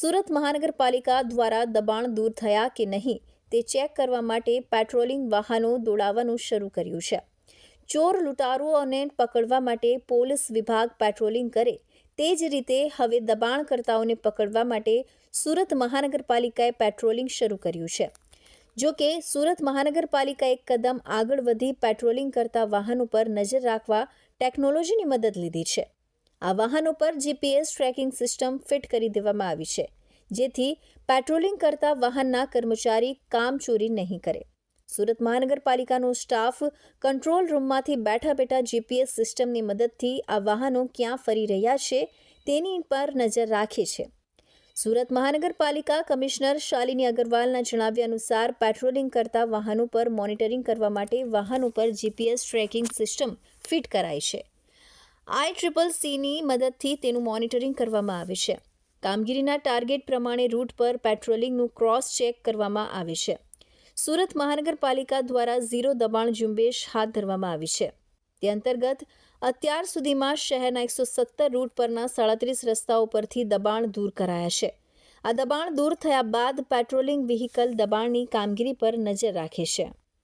સુરત મહાનગરપાલિકા દ્વારા દબાણ દૂર થયા કે નહીં તે ચેક કરવા માટે પેટ્રોલિંગ વાહનો દોડાવવાનું શરૂ કર્યું છે. ચોર લૂંટારુઓને પકડવા માટે પોલીસ વિભાગ પેટ્રોલિંગ કરે તે જ રીતે હવે દબાણકર્તાઓને પકડવા માટે સુરત મહાનગરપાલિકાએ પેટ્રોલિંગ શરૂ કર્યું છે. જો કે સુરત મહાનગરપાલિકાએ કદમ આગળ વધી પેટ્રોલિંગ કરતા વાહનો પર નજર રાખવા ટેકનોલોજીની મદદ લીધી છે. આ વાહનો પર જીપીએસ ટ્રેકિંગ સિસ્ટમ ફિટ કરી દેવામાં આવી છે, જેથી પેટ્રોલિંગ કરતા વાહનના કર્મચારી કામચોરી નહીં કરે. સુરત મહાનગરપાલિકાનો સ્ટાફ કંટ્રોલ રૂમમાંથી બેઠા બેઠા જીપીએસ સિસ્ટમની મદદથી આ વાહનો ક્યાં ફરી રહ્યા છે, તેની પર નજર રાખે છે. સુરત મહાનગરપાલિકા કમિશનર શાલિની અગરવાલના જણાવ્યા અનુસાર પેટ્રોલિંગ કરતા વાહનો પર મોનિટરિંગ કરવા માટે વાહનો પર જીપીએસ ટ્રેકિંગ સિસ્ટમ ફિટ કરાઈ છે. આઈ ટ્રિપલ સીની મદદથી તેનું મોનિટરિંગ કરવામાં આવે છે. કામગીરીના ટાર્ગેટ પ્રમાણે રૂટ પર પેટ્રોલિંગનું ક્રોસ ચેક કરવામાં આવે છે. સુરત મહાનગરપાલિકા દ્વારા ઝીરો દબાણ ઝુંબેશ હાથ ધરવામાં આવી છે. તે અંતર્ગત, અત્યાર સુધીમાં શહેરના એકસો સત્તર રૂટ પરના સાડત્રીસ રસ્તાઓ પરથી દબાણ દૂર કરાયા છે. આ દબાણ દૂર થયા બાદ પેટ્રોલિંગ વ્હીકલ દબાણની કામગીરી પર નજર રાખે છે.